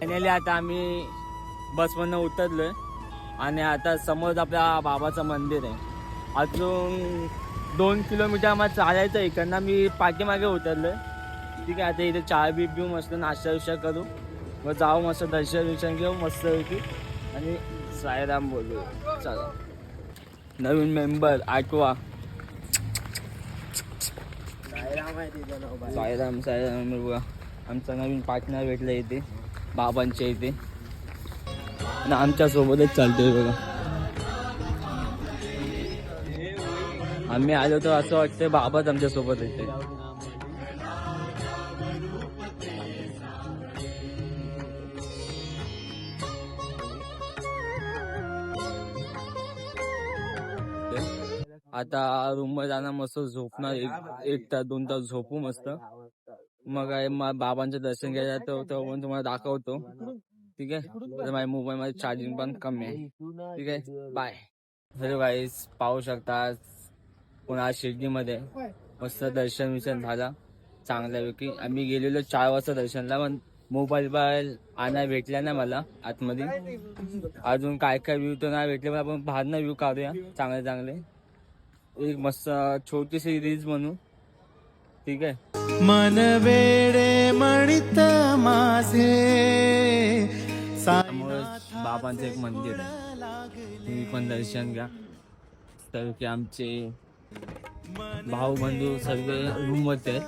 Finally आता आम्ही बसमधनं उतरलोय. आणि आता समोर आपल्या बाबाचं मंदिर आहे. अजून दोन किलोमीटर आम्हाला चालायचं आहे. इकडनं मी पाठीमागे उतरलोय. ठीक आहे आता इथे चहा बी पिऊ मस्त नाश्ता विश्ता करू. मग जाऊ मस्त दर्शन विर्शन घेऊ मस्त होती आणि सायराम बोलू. चला. नवीन मेंबर आठवा. सायराम सायराम बघा आमचा नवीन पार्टनर भेटला इथे. बाबांच्या इथे. आणि आमच्या सोबतच चालतोय बघा. आम्ही आलो तर असं वाटतंय बाबाच आमच्यासोबत येते आता रूममध्ये जाणार मस्त झोपणार. एक एक तास दोन तास झोपू मस्त. मग बाबांचं दर्शन घ्यायला तर तेव्हा पण तुम्हाला दाखवतो. ठीक आहे? माझ्या मोबाईल मध्ये चार्जिंग पण कमी आहे. ठीक आहे? बाय हॅलो गाईस पाहू शकता पुन्हा शिर्डीमध्ये मस्त दर्शन विर्शन झाला. चांगल्यापैकी आम्ही गेलेलो चार वाजता दर्शनला पण मोबाईल बाईल आणा भेटला नाही मला आतमध्ये. अजून काय काय व्ह्यू तर नाही भेटले पण आपण बाहेरनं व्ह्यू काढूया. चांगले चांगले. एक मस्त छोटीशी रील्स म्हणू ठीक आहे? मन वेडे म्हणित माझे बाबांचं एक मंदिर आहे. तुम्ही पण दर्शन घ्या. तर की आमचे भाऊ बंधू सर्व रूममध्ये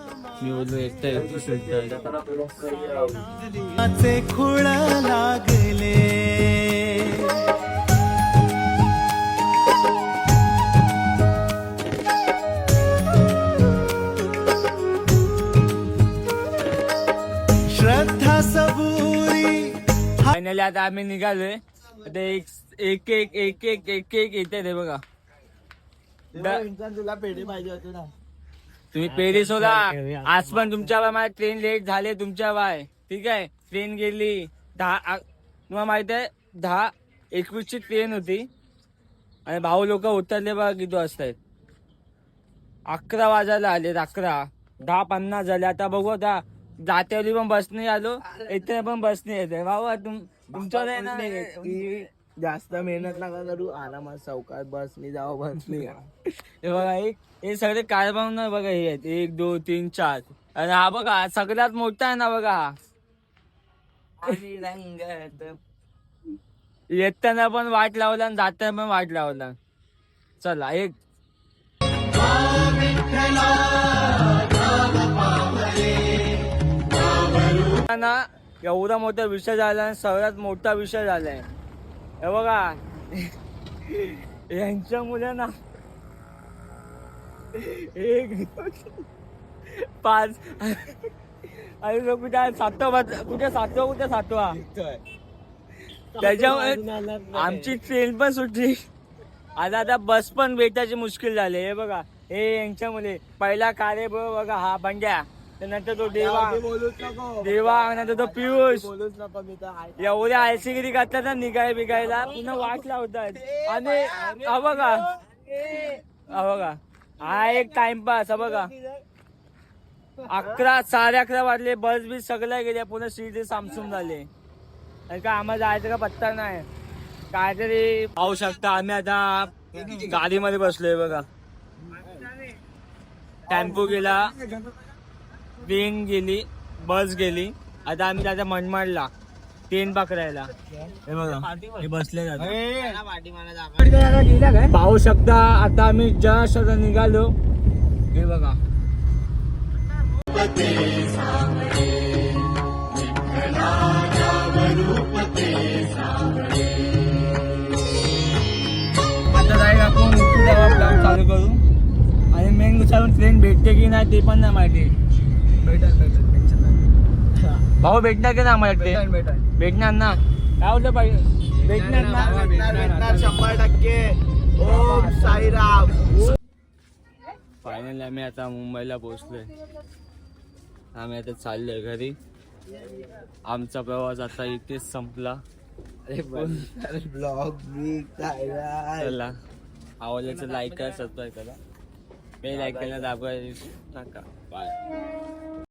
मी बोललो एकटा एकटी खुळ लागले फायनली आता आम्ही निघालोय. आता एक एक एक एक एक एक एक येते ते बघा. तुला पेढे पाहिजे होते ना. तुम्ही पेरी सोडा. आज पण तुमच्या बाय मला ट्रेन लेट झाले तुमच्या बाय ठीक आहे? ट्रेन गेली. दहा तुम्हाला माहीत आहे दहा एकवीसची ट्रेन होती. आणि भाऊ लोक उतरले बघा किती वाजता आहेत अकरा वाजायला आले अकरा. दहा पन्नास झाले. आता बघू आता जात्यावरी पण बसने आलो. इथे पण बसने येते भाऊ तुम तुमच्या की जास्त मेहनत नका करू आरामात चौकात बसनी जाऊ बसनी हे बघा एक हे सगळे कारभार ना बघा हे आहेत. एक दोन तीन चार. आणि हा बघा सगळ्यात मोठा आहे ना बघा. हा येताना पण वाट लावला आणि जाताना पण वाट लावला. चला एक. ना एवढा मोठा विषय झाला आणि सगळ्यात मोठा विषय झालाय. हे बघा. यांच्या मुलांना एक पाच आणि तो कुठे सातवा कुठे सातवा कुठे सातवा? त्याच्यामुळे आमची ट्रेन पण सुटली. आता आता बस पण भेटायची मुश्किल झाली. हे बघा. हे यांच्यामुळे पहिला कार्य बघा हा बंड्या. त्यानंतर तो देवा देवा नंतर तो पियुष. बोलूच नको मी तर. एवढ्या करतात ना निघाय बिगायला पुन्हा वाट लावतात. आणि हा बघा. हा बघा. हा एक टाइमपास हा बघा. अकरा साडे अकरा वाजले. बस बीस सगळ्या गेल्या. पुन्हा सीट सामसूम झाले. आणि का आम्हाला जायचं का? पत्ता नाही. काहीतरी पाहू शकता आम्ही आता. गाडीमध्ये बसलोय बघा. टेम्पो गेला. ट्रेन गेली बस गेली. आता आम्ही आता मनमाडला ट्रेन पकडायला. हे बघा हे बसले पाहू शकता आता आम्ही जस्ट आता निघालो हे बघा. आता जाईल आपण चालू करू. आणि मेन विचारून ट्रेन भेटते की नाही ते पण नाही माहिती. भेटल भेटल टेन्शन नाही. भाऊ भेटणार की नाही आम्हाला भेटल भेटल भेटणार ना? काय होतं पाहिजे भेटणार ना? भेटणार भेटणार शंभर टक्के. ओम साईराम. फायनली आम्ही आता मुंबईला पोहोचलोय. आम्ही आता चाललोय घरी. आमचा प्रवास आता इथेच संपला. ब्लॉग काय नाही. चला. आवडल्याचं लाईक करा सबस्क्राईब करा. बेल ऐकायला दाखवायला नका बाय